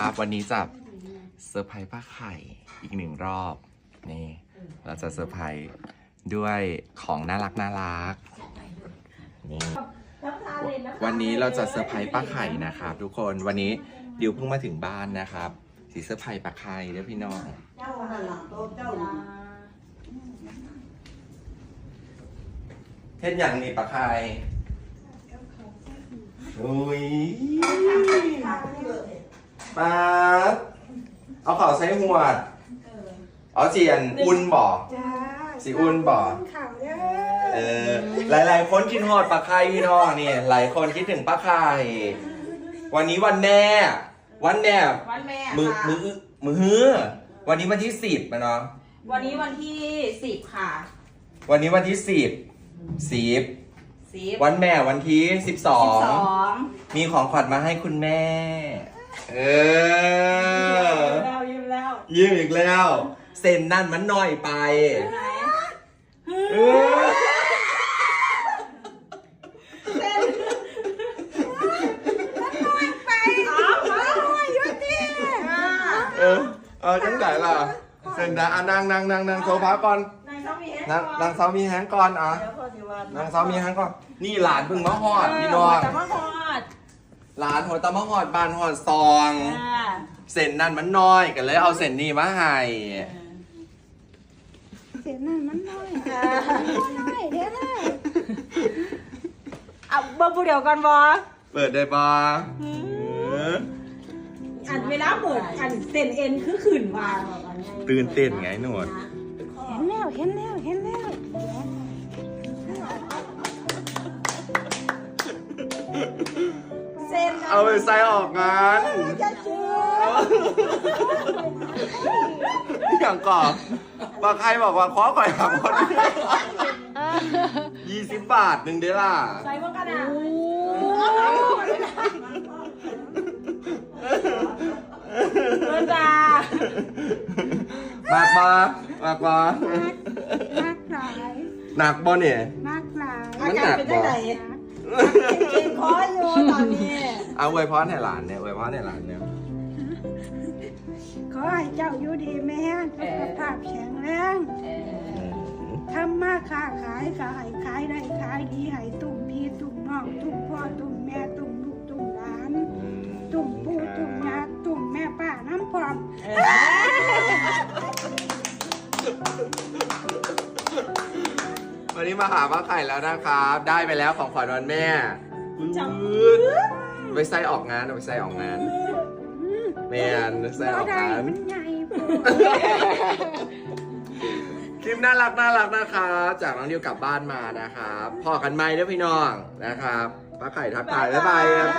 ครับวันนี้จะเซอร์ไพรส์ป้าไข่อีกหนึ่งรอบนี่เราจะเซอร์ไพรส์ด้วยของน่ารักน่ารักนี่วันนี้เราจะเซอร์ไพรส์ป้าไข่นะครับทุกคนวันนี้ดิวเพิ่งมาถึงบ้านนะครับ สีเซอร์ไพรส์ป้าไข่เด้อพี่น้องเจ้าหันหลังโต๊ะเจ้าเช่นอย่างนี้ป้าไข่อุ้ย ป้าดเอาข่าวใส่หัวดเอาเจียนอุ่นบ่ จ้าสิอุ่นบ่ ข่าวเด้เออหลาย ๆ คนคิดฮอดปลาไข่พี่น้องนี่หลายคนคิดถึงปลาไข่วันนี้วันแม่วันแม่วันแม่มือค่ะมือมือฮื้อวันนี้วันที่สิบนะเนาะวันนี้วันที่สิบค่ะวันนี้วันที่สิบสิบสิบวันแม่วันที่สิบสอสิบงสองมีของขวัญมาให้คุณแม่ เออ แล้วยิ้มแล้วยืมอีกแล้วเซ็นนั่นมันน้อยไปไหนเอออ้าวมายุติเออเออจังไหนล่ะเซ็นนะอะนั่งนั่งนั่งนั่งโซฟาก่อนนายเขามีเอสนั่งนั่งเซามีแฮงก่อนอะเดี๋ยวพอดีวันนั่งเซามีแฮงก่อนนี่หลานเพิ่งมาฮอดพี่น้องแต่ว่าฮอ ดหลานหัวตะมาฮอดบานฮอดซองอ่าเส้นนั่นมันน้อยกันเลยเอาเส้นนี้มาให้เสียงนั่นมันน้อยน้อยเด้อเอาเบิ่งผู้เดียวกันบ่เปิดได้ปะเอออันเวลาเปิดอันเส้นเอ็นคือขืนว่าตื่นเต้นไงหนวด เห็นแล้วเห็นแล้วเห็นแล้ว เส้นเอาไปใส่ออกงานจะเชื่ออย่างก่อนปลาใครบอกว่าขอก่อยครับคนยี่สิบบาทหนึ่งเด้อล่ะใส่เบิ่งกันอะเบิ่งจ้ามากมามากมานักหลายหนักบ่เนี่ยนักหลายอาการเป็นจังไดเจ็บคออยู่ตอนนี้ เอาอวยพรให้หลานเนี่ยอวยพรให้หลานเนี่ยขอให้เจ้าอยู่ดีแม่สุขภาพแข็งแรงทำมาค้าขายก็ให้ขายได้ขายดีให้ตุ่มพี่ตุ่มน้องตุ่มพ่อตุ่มแม่ตุ่มลูกตุ่มหลาน ตุ่มปู่ตุ่มยาตุ่มแม่ป้าน้ำพร้อมวันนี้มาหาป้าไข่แล้วนะครับ ได้ไปแล้วของขวัญวันแม่จังปื๊ด ไปใส่ออกงานเอาไปใส่ออกงานแมนใส่ออกได้งานมันใหญ่พอคลิปน่ารักน่ารักนะครับจากน้องดิวกลับบ้านมานะครับพอกันไหมเด้อพี่น้องนะครับป้าไข่ทักทายบ๊ายบายครับ